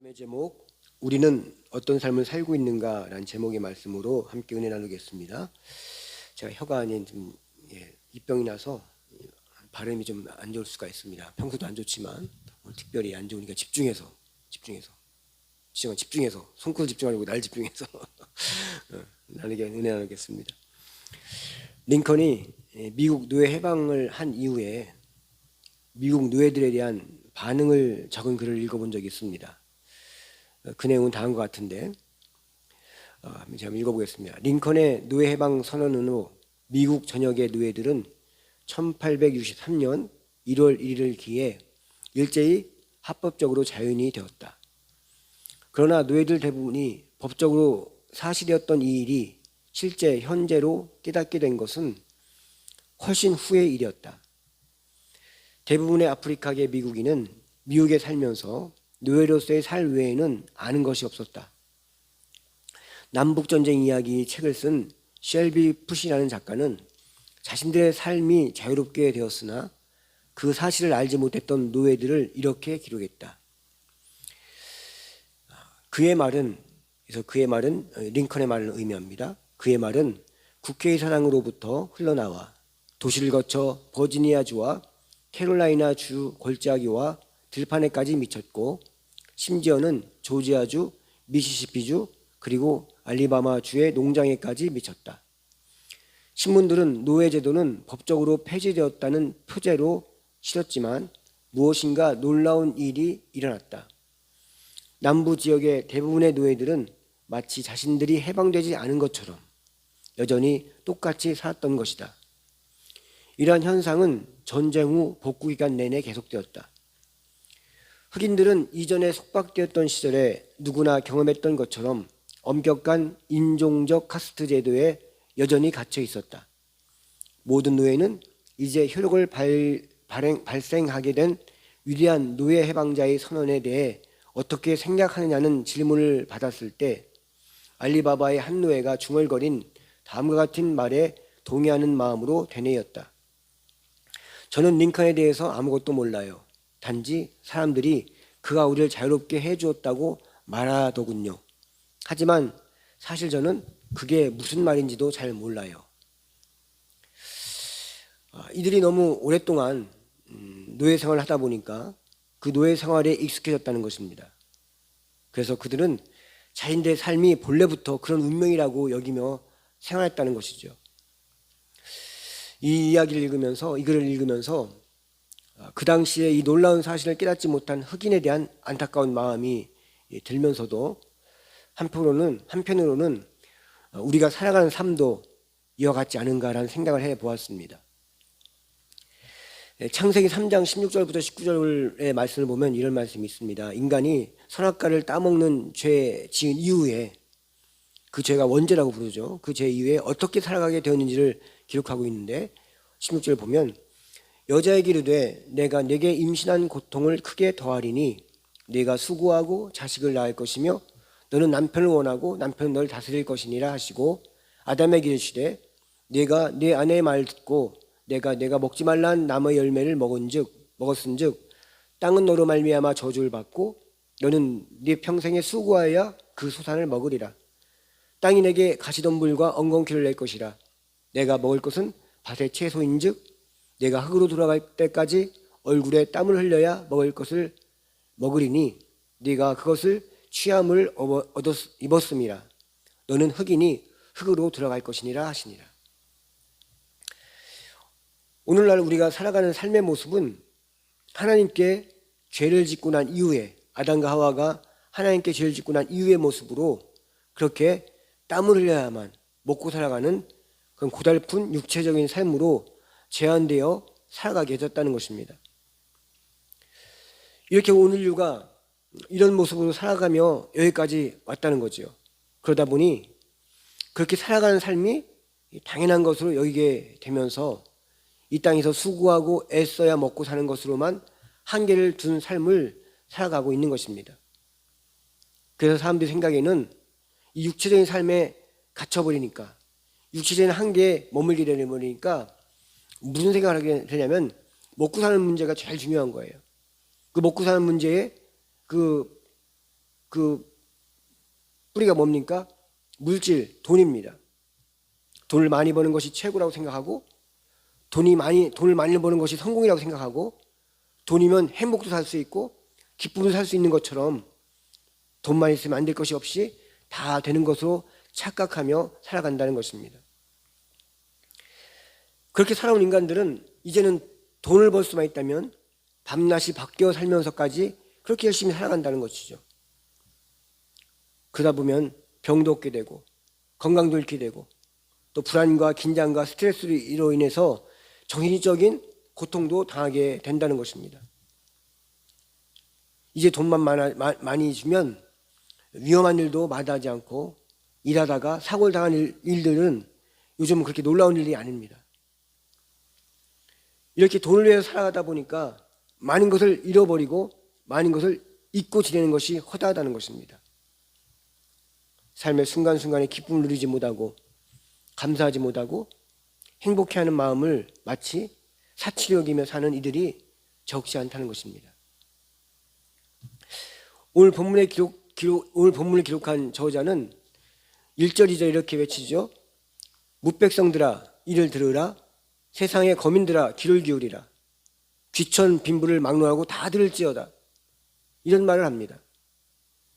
의 제목 우리는 어떤 삶을 살고 있는가라는 제목의 말씀으로 함께 은혜 나누겠습니다. 제가 혀가 아닌 좀 예, 입병이 나서 발음이 좀 안 좋을 수가 있습니다. 평소도 안 좋지만 특별히 안 좋으니까 집중해서 집중해서 집중 집중해서 손끝 집중하려고 날 집중해서 어, 나누게 은혜 나누겠습니다. 링컨이 예, 미국 노예 해방을 한 이후에 미국 노예들에 대한 반응을 적은 글을 읽어본 적이 있습니다. 어, 그 내용은 다음과 같은데 어, 제가 읽어보겠습니다. 링컨의 노예 해방 선언 후 미국 전역의 노예들은 1863년 1월 1일을 기해 일제히 합법적으로 자유인이 되었다. 그러나 노예들 대부분이 법적으로 사실이었던 이 일이 실제 현재로 깨닫게 된 것은 훨씬 후의 일이었다. 대부분의 아프리카계 미국인은 미국에 살면서 노예로서의 살 외에는 아는 것이 없었다. 남북전쟁 이야기 책을 쓴 셸비 푸시라는 작가는 자신들의 삶이 자유롭게 되었으나 그 사실을 알지 못했던 노예들을 이렇게 기록했다. 그의 말은 그래서 그의 말은 어, 링컨의 말을 의미합니다. 그의 말은 국회의사당으로부터 흘러나와 도시를 거쳐 버지니아주와 캐롤라이나 주 골짜기와 들판에까지 미쳤고 심지어는 조지아주, 미시시피주 그리고 알리바마주의 농장에까지 미쳤다. 신문들은 노예제도는 법적으로 폐지되었다는 표제로 실었지만 무엇인가 놀라운 일이 일어났다. 남부 지역의 대부분의 노예들은 마치 자신들이 해방되지 않은 것처럼 여전히 똑같이 살았던 것이다. 이러한 현상은 전쟁 후 복구 기간 내내 계속되었다. 흑인들은 이전에 속박되었던 시절에 누구나 경험했던 것처럼 엄격한 인종적 카스트 제도에 여전히 갇혀 있었다. 모든 노예는 이제 효력을 발, 발행, 발생하게 된 위대한 노예 해방자의 선언에 대해 어떻게 생각하느냐는 질문을 받았을 때 알리바바의 한 노예가 중얼거린 다음과 같은 말에 동의하는 마음으로 되뇌었다. 저는 링컨에 대해서 아무것도 몰라요. 단지 사람들이 그가 우리를 자유롭게 해 주었다고 말하더군요. 하지만 사실 저는 그게 무슨 말인지도 잘 몰라요. 아, 이들이 너무 오랫동안 음, 노예 생활을 하다 보니까 그 노예 생활에 익숙해졌다는 것입니다. 그래서 그들은 자신들의 삶이 본래부터 그런 운명이라고 여기며 생활했다는 것이죠. 이 이야기를 읽으면서 이 글을 읽으면서 아, 그 당시에 이 놀라운 사실을 깨닫지 못한 흑인에 대한 안타까운 마음이 들면서도 한편으로는 한편으로는 우리가 살아가는 삶도 이와 같지 않은가라는 생각을 해 보았습니다. 예, 창세기 3장 16절부터 19절의 말씀을 보면 이런 말씀이 있습니다. 인간이 선악과를 따먹는 죄 지은 이후에 그 죄가 원죄라고 부르죠. 그 죄 이후에 어떻게 살아가게 되었는지를 기록하고 있는데 16절 보면 여자에게 이르되 내가 내게 임신한 고통을 크게 더하리니 네가 수고하고 자식을 낳을 것이며 너는 남편을 원하고 남편은 너를 다스릴 것이니라 하시고 아담에게 이르시되 네가 네 아내의 말 듣고 내가 내가 먹지 말란 나무의 열매를 먹은즉 먹었은즉 땅은 너로 말미암아 저주를 받고 너는 네 평생에 수고하여야 그 소산을 먹으리라. 땅이 내게 가시덤불과 엉겅퀴를 낼 것이라. 내가 먹을 것은 밭의 채소인즉 내가 흙으로 돌아갈 때까지 얼굴에 땀을 흘려야 먹을 것을 먹으리니 네가 그것을 취함을 얻었, 입었음이라 너는 흑이니 흙으로 들어갈 것이니라 하시니라. 오늘날 우리가 살아가는 삶의 모습은 하나님께 죄를 짓고 난 이후에 아담과 하와가 하나님께 죄를 짓고 난 이후의 모습으로 그렇게 땀을 흘려야만 먹고 살아가는 그런 고달픈 육체적인 삶으로 제한되어 살아가게 되었다는 것입니다. 이렇게 온 인류가 이런 모습으로 살아가며 여기까지 왔다는 거죠. 그러다 보니 그렇게 살아가는 삶이 당연한 것으로 여기게 되면서 이 땅에서 수고하고 애써야 먹고 사는 것으로만 한계를 둔 삶을 살아가고 있는 것입니다. 그래서 사람들이 생각에는 이 육체적인 삶에 갇혀버리니까 육체적인 한계에 머물게 되버리니까 무슨 생각을 하게 되냐면 먹고 사는 문제가 제일 중요한 거예요. 그 먹고 사는 문제에 그 그 뿌리가 뭡니까? 물질, 돈입니다. 돈을 많이 버는 것이 최고라고 생각하고 돈이 많이 돈을 많이 버는 것이 성공이라고 생각하고 돈이면 행복도 살 수 있고 기쁨도 살 수 있는 것처럼 돈만 있으면 안 될 것이 없이 다 되는 것으로 착각하며 살아간다는 것입니다. 그렇게 살아온 인간들은 이제는 돈을 벌 수만 있다면 밤낮이 바뀌어 살면서까지 그렇게 열심히 살아간다는 것이죠. 그러다 보면 병도 얻게 되고 건강도 잃게 되고 또 불안과 긴장과 스트레스로 인해서 정신적인 고통도 당하게 된다는 것입니다. 이제 돈만 많아, 마, 많이 주면 위험한 일도 마다하지 않고 일하다가 사고를 당한 일, 일들은 요즘은 그렇게 놀라운 일이 아닙니다. 이렇게 돈을 위해서 살아가다 보니까 많은 것을 잃어버리고 많은 것을 잊고 지내는 것이 허다하다는 것입니다. 삶의 순간순간에 기쁨을 누리지 못하고 감사하지 못하고 행복해하는 마음을 마치 사치로 여기며 사는 이들이 적지 않다는 것입니다. 오늘 본문에 기록, 기록 오늘 본문을 기록한 저자는 1절 2절 이렇게 외치죠. 무백성들아 이를 들으라 세상의 거민들아 귀를 기울이라 귀천 빈부를 막론하고 다 들을지어다 이런 말을 합니다.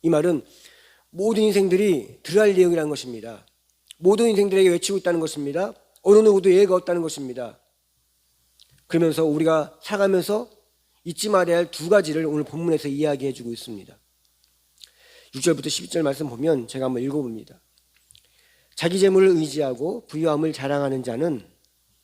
이 말은 모든 인생들이 들어야 할 내용이라는 것입니다. 모든 인생들에게 외치고 있다는 것입니다. 어느 누구도 예가 없다는 것입니다. 그러면서 우리가 살아가면서 잊지 말아야 할 두 가지를 오늘 본문에서 이야기해 주고 있습니다. 6절부터 12절 말씀 보면 제가 한번 읽어봅니다. 자기 재물을 의지하고 부유함을 자랑하는 자는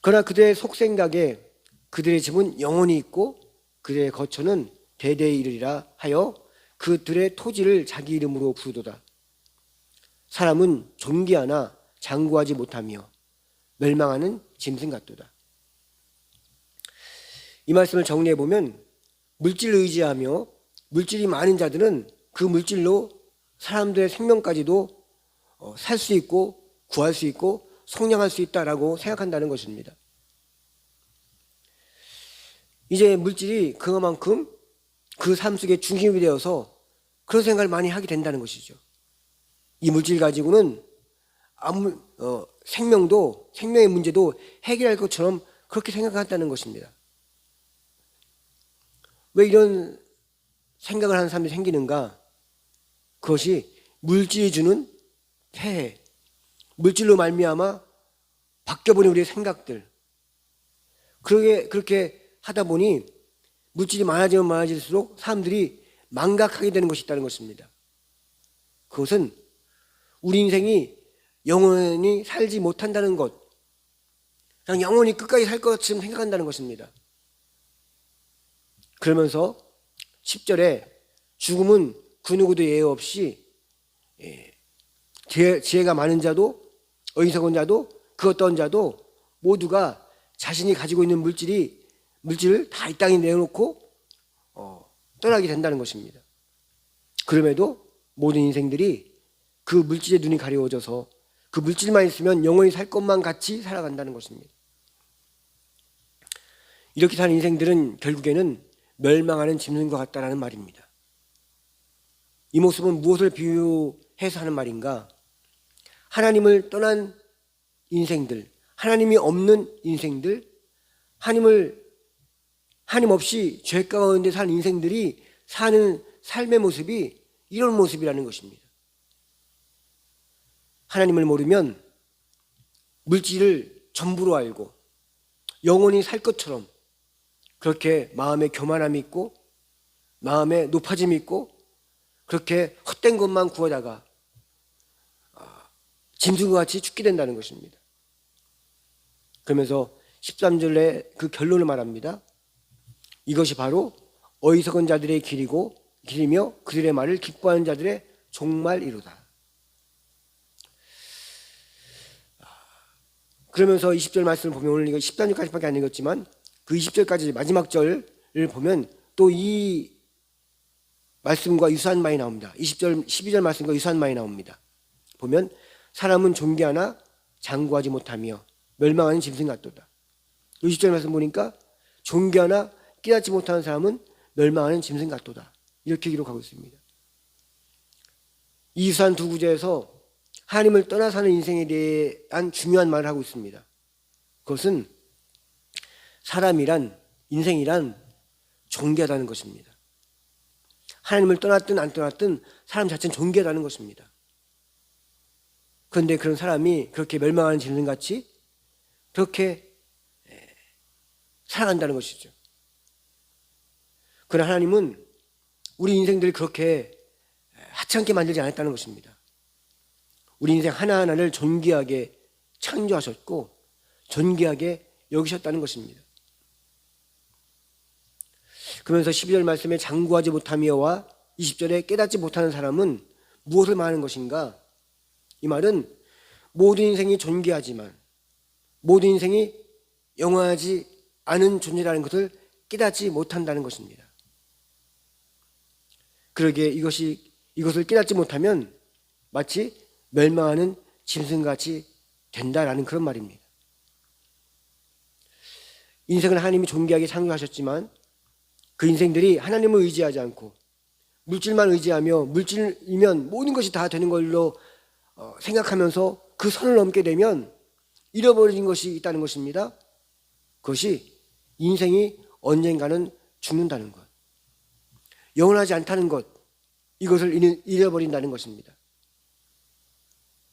그러나 그들의 속생각에 그들의 집은 영원히 있고 그들의 거처는 대대에 이르리라 하여 그들의 토지를 자기 이름으로 부르도다. 사람은 존귀하나 장구하지 못하며 멸망하는 짐승 같도다. 이 말씀을 정리해 보면 물질 의지하며 물질이 많은 자들은 그 물질로 사람들의 생명까지도 어, 살수 있고 구할 수 있고 성량할 수 있다라고 생각한다는 것입니다. 이제 물질이 그만큼 그 삶 속에 중심이 되어서 그런 생각을 많이 하게 된다는 것이죠. 이 물질 가지고는 아무 어, 생명도 생명의 문제도 해결할 것처럼 그렇게 생각한다는 것입니다. 왜 이런 생각을 하는 사람이 생기는가? 그것이 물질이 주는 폐해, 물질로 말미암아 바뀌어버린 우리의 생각들. 그렇게 그렇게 하다 보니 물질이 많아지면 많아질수록 사람들이 망각하게 되는 것이 있다는 것입니다. 그것은 우리 인생이 영원히 살지 못한다는 것, 그냥 영원히 끝까지 살 것처럼 생각한다는 것입니다. 그러면서 10절에 죽음은 그 누구도 예외 없이 예, 지혜, 가 많은 자도 어리석은 자도 그 어떤 자도 모두가 자신이 가지고 있는 물질이 물질을 다 이 땅에 내놓고 어, 떠나게 된다는 것입니다. 그럼에도 모든 인생들이 그 물질에 눈이 가려워져서 그 물질만 있으면 영원히 살 것만 같이 살아간다는 것입니다. 이렇게 사는 인생들은 결국에는 멸망하는 짐승과 같다라는 말입니다. 이 모습은 무엇을 비유해서 하는 말인가? 하나님을 떠난 인생들, 하나님이 없는 인생들, 하나님을 하나님 없이 죄 가운데 사는 인생들이 사는 삶의 모습이 이런 모습이라는 것입니다. 하나님을 모르면 물질을 전부로 알고 영원히 살 것처럼 그렇게 마음에 교만함이 있고 마음에 높아짐이 있고 그렇게 헛된 것만 구하다가 아, 짐승과 같이 죽게 된다는 것입니다. 그러면서 13절에 그 결론을 말합니다. 이것이 바로 어리석은 자들의 길이고 길이며 그들의 말을 기뻐하는 자들의 종말이로다. 그러면서 20절 말씀을 보면 오늘 이거 13절까지밖에 안 읽었지만 그 20절까지 마지막 절을 보면 또 이 말씀과 유사한 말이 나옵니다. 20절, 12절 말씀과 유사한 말이 나옵니다. 보면 사람은 존귀하나 장구하지 못하며 멸망하는 짐승 같도다. 20절 말씀 보니까 존귀하나 깨닫지 못하는 사람은 멸망하는 짐승 같도다. 이렇게 기록하고 있습니다. 이 유사한 두 구절에서 하나님을 떠나 사는 인생에 대한 중요한 말을 하고 있습니다. 그것은 사람이란 인생이란 존귀하다는 것입니다. 하나님을 떠났든 안 떠났든 사람 자체는 존귀하다는 것입니다. 그런데 그런 사람이 그렇게 멸망하는 짐승같이 그렇게 살아간다는 것이죠. 그러나 하나님은 우리 인생들이 그렇게 하찮게 만들지 않았다는 것입니다. 우리 인생 하나하나를 존귀하게 창조하셨고 존귀하게 여기셨다는 것입니다. 그러면서 12절 말씀에 장구하지 못하며와 20절에 깨닫지 못하는 사람은 무엇을 말하는 것인가? 이 말은 모든 인생이 존귀하지만 모든 인생이 영원하지 않은 존재라는 것을 깨닫지 못한다는 것입니다. 그러기에 이것이 이것을 깨닫지 못하면 마치 멸망하는 짐승같이 된다라는 그런 말입니다. 인생을 하나님이 존귀하게 창조하셨지만 그 인생들이 하나님을 의지하지 않고 물질만 의지하며 물질이면 모든 것이 다 되는 걸로 어, 생각하면서 그 선을 넘게 되면 잃어버린 것이 있다는 것입니다. 그것이 인생이 언젠가는 죽는다는 것. 영원하지 않다는 것. 이것을 잃어버린다는 것입니다.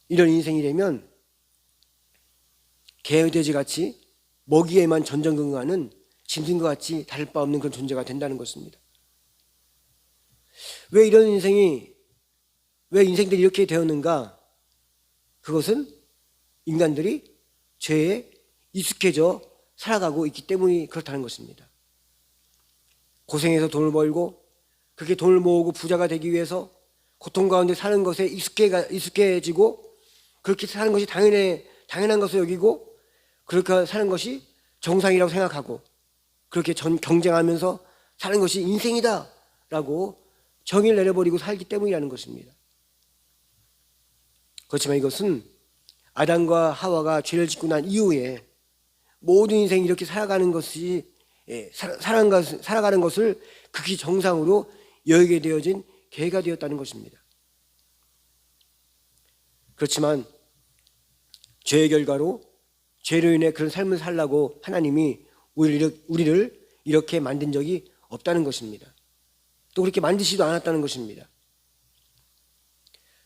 이런 인생이 되면 개돼지 같이 먹이에만 전전긍긍하는 짐승과 같이 다를 바 없는 그런 존재가 된다는 것입니다. 왜 이런 인생이 왜 인생들이 이렇게 되었는가? 그것은 인간들이 죄에 익숙해져 살아가고 있기 때문이 그렇다는 것입니다. 고생해서 돈을 벌고 그렇게 돈을 모으고 부자가 되기 위해서 고통 가운데 사는 것에 익숙해, 익숙해지고 그렇게 사는 것이 당연해, 당연한 것을 여기고 그렇게 사는 것이 정상이라고 생각하고 그렇게 전 경쟁하면서 사는 것이 인생이다 라고 정의를 내려버리고 살기 때문이라는 것입니다. 그렇지만 이것은 아담과 하와가 죄를 짓고 난 이후에 모든 인생이 이렇게 살아가는 것이 예, 살아가는 것을 극히 정상으로 여기게 되어진 계가 되었다는 것입니다. 그렇지만 죄의 결과로 죄로 인해 그런 삶을 살라고 하나님이 우리를 이렇게 만든 적이 없다는 것입니다. 또 그렇게 만드시도 않았다는 것입니다.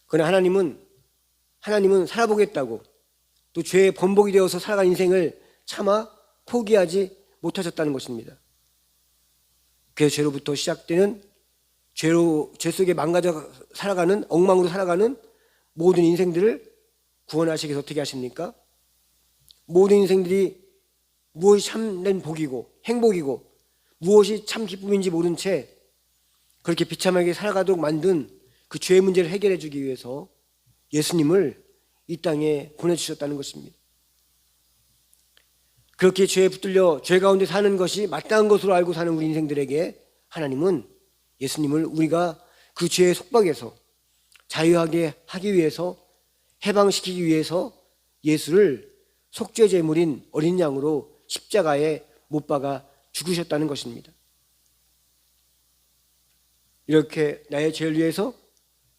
그러나 하나님은 하나님은 살아보겠다고 또 죄의 번복이 되어서 살아간 인생을 차마 포기하지 못하셨다는 것입니다. 그 죄로부터 시작되는 죄로 죄 속에 망가져 살아가는 엉망으로 살아가는 모든 인생들을 구원하시기 위해서 어떻게 하십니까? 모든 인생들이 무엇이 참된 복이고 행복이고 무엇이 참 기쁨인지 모른 채 그렇게 비참하게 살아가도록 만든 그 죄의 문제를 해결해 주기 위해서 예수님을 이 땅에 보내주셨다는 것입니다. 그렇게 죄에 붙들려 죄 가운데 사는 것이 마땅한 것으로 알고 사는 우리 인생들에게 하나님은 예수님을 우리가 그 죄의 속박에서 자유하게 하기 위해서 해방시키기 위해서 예수를 속죄 제물인 어린 양으로 십자가에 못 박아 죽으셨다는 것입니다. 이렇게 나의 죄를 위해서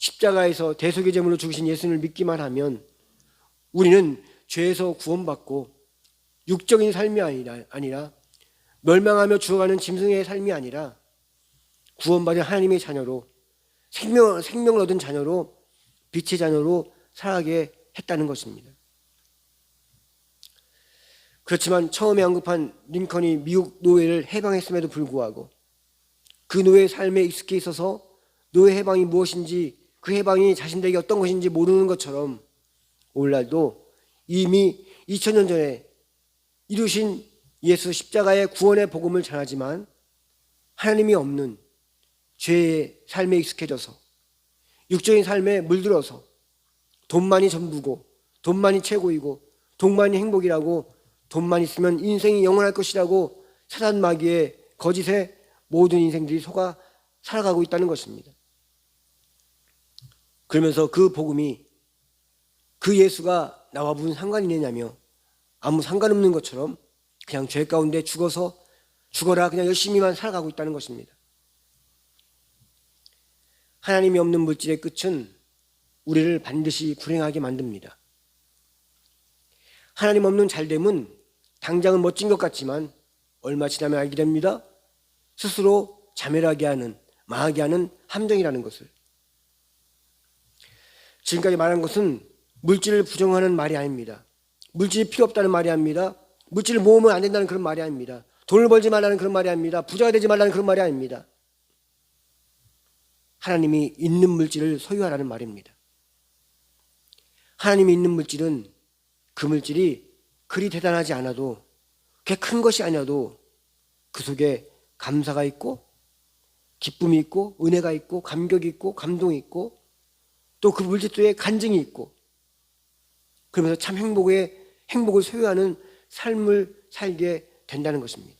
십자가에서 대속의 제물로 죽으신 예수님을 믿기만 하면 우리는 죄에서 구원받고 육적인 삶이 아니라, 아니라 멸망하며 죽어가는 짐승의 삶이 아니라 구원받은 하나님의 자녀로 생명, 생명을 얻은 자녀로 빛의 자녀로 살아가게 했다는 것입니다. 그렇지만 처음에 언급한 링컨이 미국 노예를 해방했음에도 불구하고 그 노예의 삶에 익숙해 있어서 노예 해방이 무엇인지 그 해방이 자신들에게 어떤 것인지 모르는 것처럼 오늘날도 이미 2000년 전에 이루신 예수 십자가의 구원의 복음을 전하지만 하나님이 없는 죄의 삶에 익숙해져서 육적인 삶에 물들어서 돈만이 전부고 돈만이 최고이고 돈만이 행복이라고 돈만 있으면 인생이 영원할 것이라고 사단 마귀의 거짓에 모든 인생들이 속아 살아가고 있다는 것입니다. 그러면서 그 복음이 그 예수가 나와 무슨 상관이 있느냐며 아무 상관없는 것처럼 그냥 죄 가운데 죽어서 죽어라 그냥 열심히만 살아가고 있다는 것입니다. 하나님이 없는 물질의 끝은 우리를 반드시 불행하게 만듭니다. 하나님 없는 잘됨은 당장은 멋진 것 같지만 얼마 지나면 알게 됩니다. 스스로 자멸하게 하는, 망하게 하는 함정이라는 것을. 지금까지 말한 것은 물질을 부정하는 말이 아닙니다. 물질이 필요 없다는 말이 아닙니다. 물질을 모으면 안 된다는 그런 말이 아닙니다. 돈을 벌지 말라는 그런 말이 아닙니다. 부자가 되지 말라는 그런 말이 아닙니다. 하나님이 있는 물질을 소유하라는 말입니다. 하나님이 있는 물질은 그 물질이 그리 대단하지 않아도 그게 큰 것이 아니어도 그 속에 감사가 있고 기쁨이 있고 은혜가 있고 감격이 있고 감동이 있고 또 그 물질 속에 간증이 있고 그러면서 참 행복의 행복을 소유하는 삶을 살게 된다는 것입니다.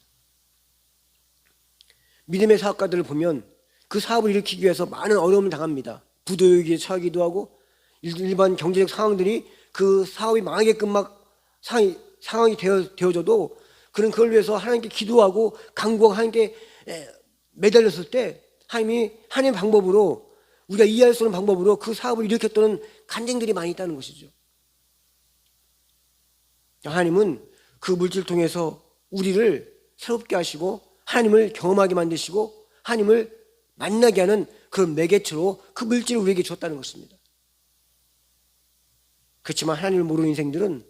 믿음의 사업가들을 보면 그 사업을 일으키기 위해서 많은 어려움을 당합니다. 부도위기에 처하기도 하고 일반 경제적 상황들이 그 사업이 망하게끔 막 상황이, 상황이 되어, 되어져도 그는 그걸 위해서 하나님께 기도하고 강구하고 하나님께 매달렸을 때 하나님이 하나님의 방법으로 우리가 이해할 수 없는 방법으로 그 사업을 일으켰다는 간증들이 많이 있다는 것이죠. 하나님은 그 물질 통해서 우리를 새롭게 하시고 하나님을 경험하게 만드시고 하나님을 만나게 하는 그런 매개체로 그 물질을 우리에게 줬다는 것입니다. 그렇지만 하나님을 모르는 인생들은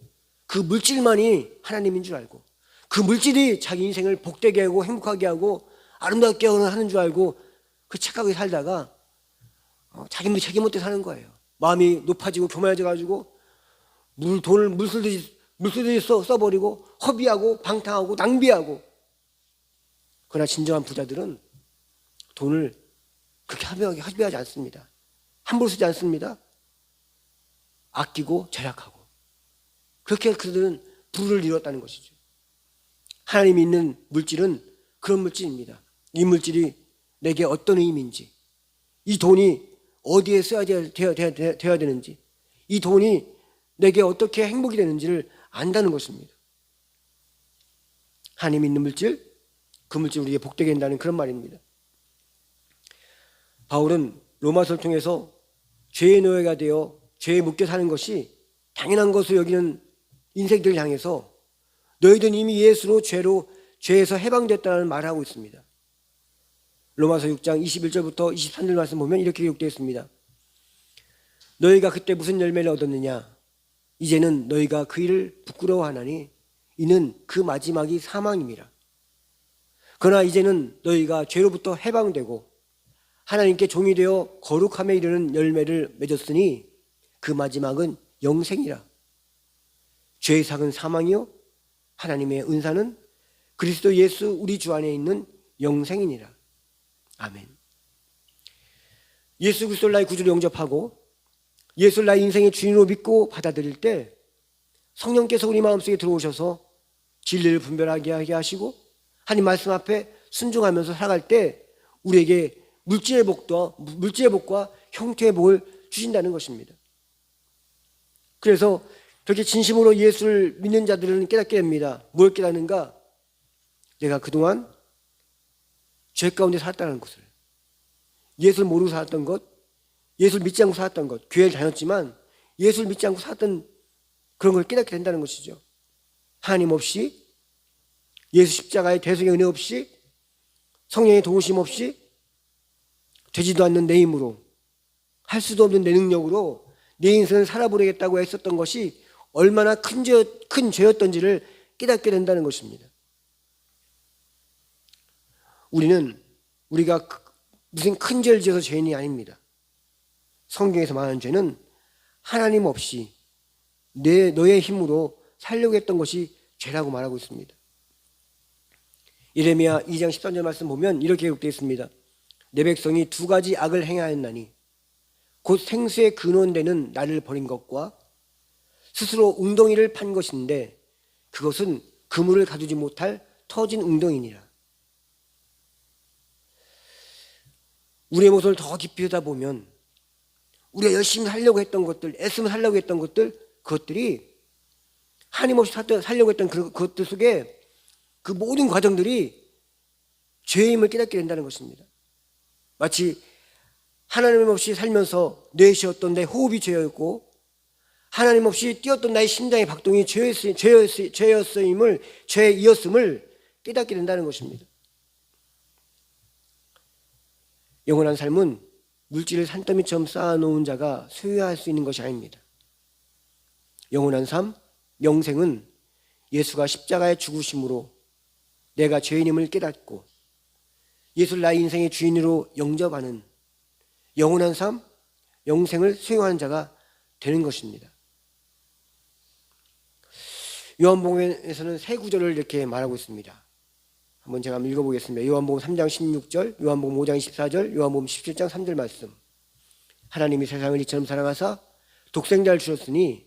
그 물질만이 하나님인 줄 알고 그 물질이 자기 인생을 복되게 하고 행복하게 하고 아름답게 하는 줄 알고 그 착각에 살다가 어, 자기 책임 못해 사는 거예요. 마음이 높아지고 교만해져 가지고 물 돈을 물쓰듯이 물쓰듯이 써, 써버리고 허비하고 방탕하고 낭비하고 그러나 진정한 부자들은 돈을 그렇게 허비하게 허비하지 않습니다. 함부로 쓰지 않습니다. 아끼고 절약하고 그렇게 그들은 부를 이뤘다는 것이죠. 하나님이 있는 물질은 그런 물질입니다. 이 물질이 내게 어떤 의미인지, 이 돈이 어디에 써야 되어야, 되어야, 되어야 되는지, 이 돈이 내게 어떻게 행복이 되는지를 안다는 것입니다. 하나님 있는 물질, 그 물질 우리에게 복되게 된다는 그런 말입니다. 바울은 로마서를 통해서 죄의 노예가 되어 죄에 묶여 사는 것이 당연한 것으로 여기는 인생들을 향해서 너희들은 이미 예수로 죄로 죄에서 해방됐다는 말을 하고 있습니다. 로마서 6장 21절부터 23절 말씀 보면 이렇게 기록되어 있습니다. 너희가 그때 무슨 열매를 얻었느냐? 이제는 너희가 그 일을 부끄러워하나니 이는 그 마지막이 사망입니다. 그러나 이제는 너희가 죄로부터 해방되고 하나님께 종이 되어 거룩함에 이르는 열매를 맺었으니 그 마지막은 영생이라. 죄의 상은 사망이요 하나님의 은사는 그리스도 예수 우리 주 안에 있는 영생이니라. 아멘. 예수 그리스도를 나의 구주로 영접하고 예수를 나의 인생의 주인으로 믿고 받아들일 때 성령께서 우리 마음속에 들어오셔서 진리를 분별하게 하게 하시고 하나님 말씀 앞에 순종하면서 살아갈 때 우리에게 물질의 복과 물질의 복과 형태의 복을 주신다는 것입니다. 그래서 그렇게 진심으로 예수를 믿는 자들은 깨닫게 됩니다. 뭘 깨닫는가? 내가 그동안 죄 가운데 살았다는 것을. 예수를 모르고 살았던 것, 예수를 믿지 않고 살았던 것, 교회를 다녔지만 예수를 믿지 않고 살았던 그런 걸 깨닫게 된다는 것이죠. 하나님 없이, 예수 십자가의 대성의 은혜 없이, 성령의 도우심 없이, 되지도 않는 내 힘으로, 할 수도 없는 내 능력으로 내 인생을 살아보내겠다고 했었던 것이 얼마나 큰, 죄, 큰 죄였던지를 깨닫게 된다는 것입니다. 우리는 우리가 무슨 큰 죄를 지어서 죄인이 아닙니다. 성경에서 말하는 죄는 하나님 없이 내, 너의 힘으로 살려고 했던 것이 죄라고 말하고 있습니다. 이레미야 2장 13절 말씀 보면 이렇게 기록되어 있습니다. 내 백성이 두 가지 악을 행하였나니 곧 생수의 근원되는 나를 버린 것과 스스로 웅덩이를 판 것인데 그것은 그물을 가두지 못할 터진 웅덩이니라. 우리의 모습을 더 깊이 하다 보면 우리가 열심히 살려고 했던 것들, 애쓰면 살려고 했던 것들, 그것들이 살- 살려고 했던 그- 그것들 속에 그 모든 과정들이 죄의 힘을 깨닫게 된다는 것입니다. 마치 하나님 없이 살면서 뇌 쉬었던 내 호흡이 죄였고 하나님 없이 뛰었던 나의 심장의 박동이 죄였- 죄였- 죄였음을 죄이었음을 깨닫게 된다는 것입니다. 영원한 삶은 물질을 산더미처럼 쌓아놓은 자가 소유할 수 있는 것이 아닙니다. 영원한 삶, 영생은 예수가 십자가의 죽으심으로 내가 죄인임을 깨닫고 예수를 나의 인생의 주인으로 영접하는 영원한 삶, 영생을 수용하는 자가 되는 것입니다. 요한복음에서는 세 구절을 이렇게 말하고 있습니다. 한번 제가 한번 읽어보겠습니다. 요한복음 3장 16절, 요한복음 5장 14절, 요한복음 17장 3절 말씀. 하나님이 세상을 이처럼 사랑하사 독생자를 주셨으니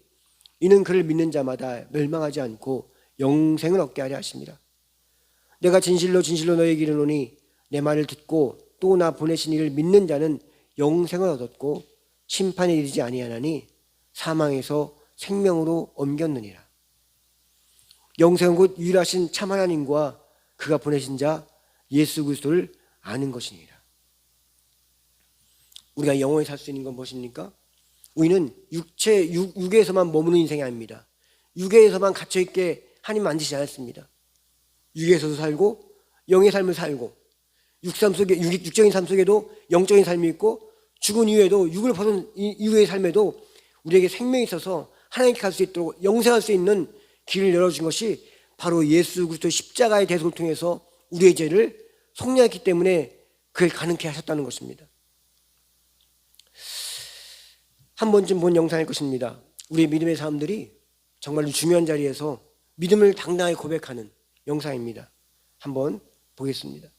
이는 그를 믿는 자마다 멸망하지 않고 영생을 얻게 하려 하십니다. 내가 진실로 진실로 너에게 이르노니 내 말을 듣고 또 나 보내신 이를 믿는 자는 영생을 얻었고 심판에 이르지 아니하나니 사망에서 생명으로 옮겼느니라. 영생은 곧 유일하신 참 하나님과 그가 보내신 자 예수 그리스도를 아는 것이니라. 우리가 영원히 살 수 있는 건 무엇입니까? 우리는 육체 육, 육에서만 머무는 인생이 아닙니다. 육에서만 갇혀 있게 하나님 만지지 않았습니다. 육에서도 살고 영의 삶을 살고 육삶 속에 육, 육적인 삶 속에도 영적인 삶이 있고 죽은 이후에도 육을 벗은 이- 이후의 삶에도 우리에게 생명이 있어서 하나님께 갈 수 있도록 영생할 수 있는 길을 열어준 것이 바로 예수 그리스도 십자가의 대속을 통해서 우리의 죄를 속량했기 때문에 그걸 가능케 하셨다는 것입니다. 한 번쯤 본 영상일 것입니다. 우리 믿음의 사람들이 정말로 중요한 자리에서 믿음을 당당하게 고백하는 영상입니다. 한번 보겠습니다.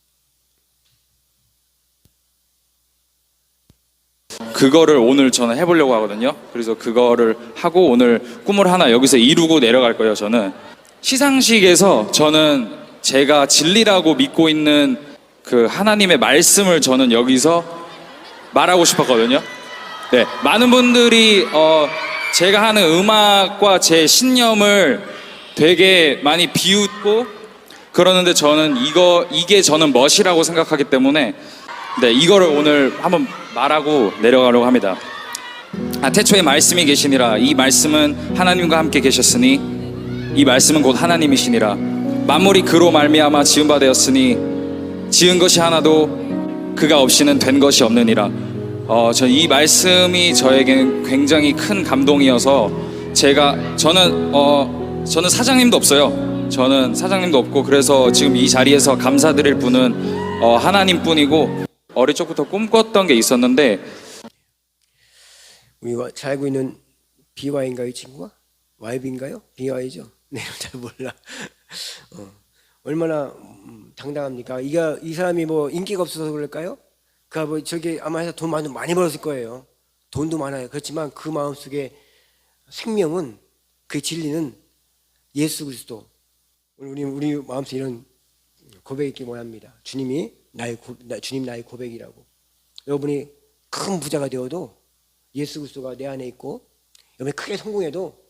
그거를 오늘 저는 해보려고 하거든요. 그래서 그거를 하고 오늘 꿈을 하나 여기서 이루고 내려갈 거예요. 저는 시상식에서 저는 제가 진리라고 믿고 있는 그 하나님의 말씀을 저는 여기서 말하고 싶었거든요. 네, 많은 분들이 어 제가 하는 음악과 제 신념을 되게 많이 비웃고 그러는데 저는 이거 이게 저는 멋이라고 생각하기 때문에 네 이거를 오늘 한번 말하고 내려가려고 합니다. 아, 태초에 말씀이 계시니라 이 말씀은 하나님과 함께 계셨으니 이 말씀은 곧 하나님이시니라 만물이 그로 말미암아 지은 바 되었으니 지은 것이 하나도 그가 없이는 된 것이 없느니라. 어, 전이 말씀이 저에게는 굉장히 큰 감동이어서 제가 저는 어 저는 사장님도 없어요. 저는 사장님도 없고 그래서 지금 이 자리에서 감사드릴 분은 어, 하나님뿐이고 어릴 적부터 꿈꿨던 게 있었는데 우리가 잘 알고 있는 BY인가요, 이 친구가? YB인가요? BY죠? 네, 잘 몰라. 어, 얼마나 음, 당당합니까? 이가 이 사람이 뭐 인기가 없어서 그럴까요? 그가 뭐 저기 아마 해서 돈 많이 많이 벌었을 거예요. 돈도 많아요. 그렇지만 그 마음 속에 생명은 그 진리는 예수 그리스도. 우리 우리 마음속에 이런 고백이 있기 원합니다. 주님이 나의 고, 나, 주님 나의 고백이라고. 여러분이 큰 부자가 되어도 예수 그리스도가 내 안에 있고 여러분이 크게 성공해도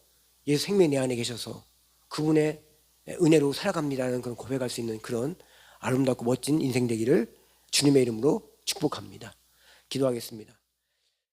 예수 생명이 내 안에 계셔서 그분의 은혜로 살아갑니다라는 그런 고백할 수 있는 그런 아름답고 멋진 인생 되기를 주님의 이름으로 축복합니다. 기도하겠습니다.